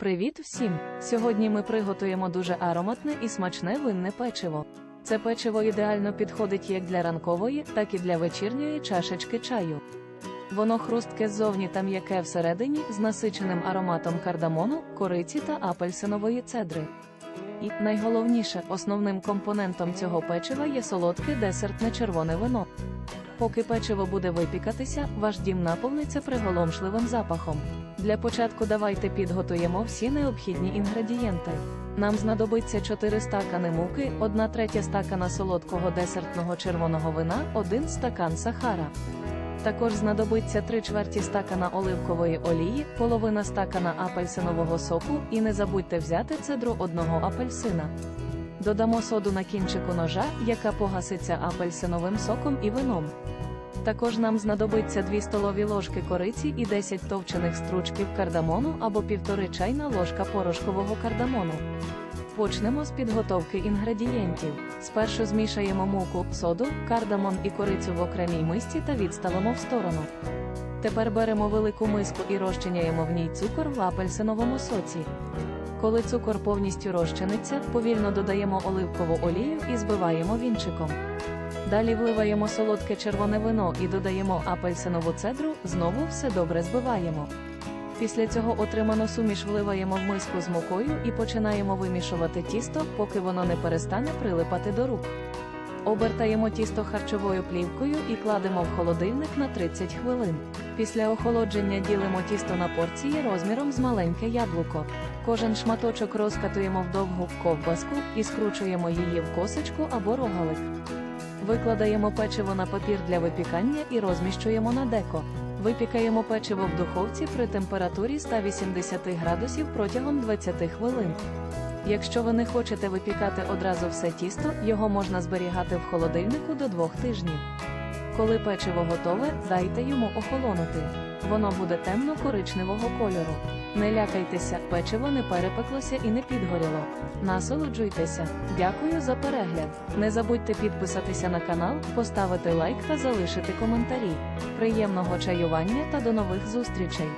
Привіт всім! Сьогодні ми приготуємо дуже ароматне і смачне винне печиво. Це печиво ідеально підходить як для ранкової, так і для вечірньої чашечки чаю. Воно хрустке ззовні та м'яке всередині з насиченим ароматом кардамону, кориці та апельсинової цедри. І найголовніше, основним компонентом цього печива є солодке десертне червоне вино. Поки печиво буде випікатися, ваш дім наповниться приголомшливим запахом. Для початку давайте підготуємо всі необхідні інгредієнти. Нам знадобиться 4 стакани муки, 1 третя стакана солодкого десертного червоного вина, 1 стакан сахара. Також знадобиться 3 чверті стакана оливкової олії, половина стакана апельсинового соку і не забудьте взяти цедру одного апельсина. Додамо соду на кінчику ножа, яка погаситься апельсиновим соком і вином. Також нам знадобиться 2 столові ложки кориці і 10 товчених стручків кардамону або півтори чайна ложка порошкового кардамону. Почнемо з підготовки інгредієнтів. Спершу змішаємо муку, соду, кардамон і корицю в окремій мисці та відставимо в сторону. Тепер беремо велику миску і розчиняємо в ній цукор в апельсиновому соці. Коли цукор повністю розчиниться, повільно додаємо оливкову олію і збиваємо вінчиком. Далі вливаємо солодке червоне вино і додаємо апельсинову цедру, знову все добре збиваємо. Після цього отриману суміш вливаємо в миску з мукою і починаємо вимішувати тісто, поки воно не перестане прилипати до рук. Обертаємо тісто харчовою плівкою і кладемо в холодильник на 30 хвилин. Після охолодження ділимо тісто на порції розміром з маленьке яблуко. Кожен шматочок розкатуємо в довгу ковбаску і скручуємо її в косичку або рогалик. Викладаємо печиво на папір для випікання і розміщуємо на деко. Випікаємо печиво в духовці при температурі 180 градусів протягом 20 хвилин. Якщо ви не хочете випікати одразу все тісто, його можна зберігати в холодильнику до 2 тижнів. Коли печиво готове, дайте йому охолонути. Воно буде темно-коричневого кольору. Не лякайтеся, печиво не перепеклося і не підгоріло. Насолоджуйтеся. Дякую за перегляд. Не забудьте підписатися на канал, поставити лайк та залишити коментарі. Приємного чаювання та до нових зустрічей!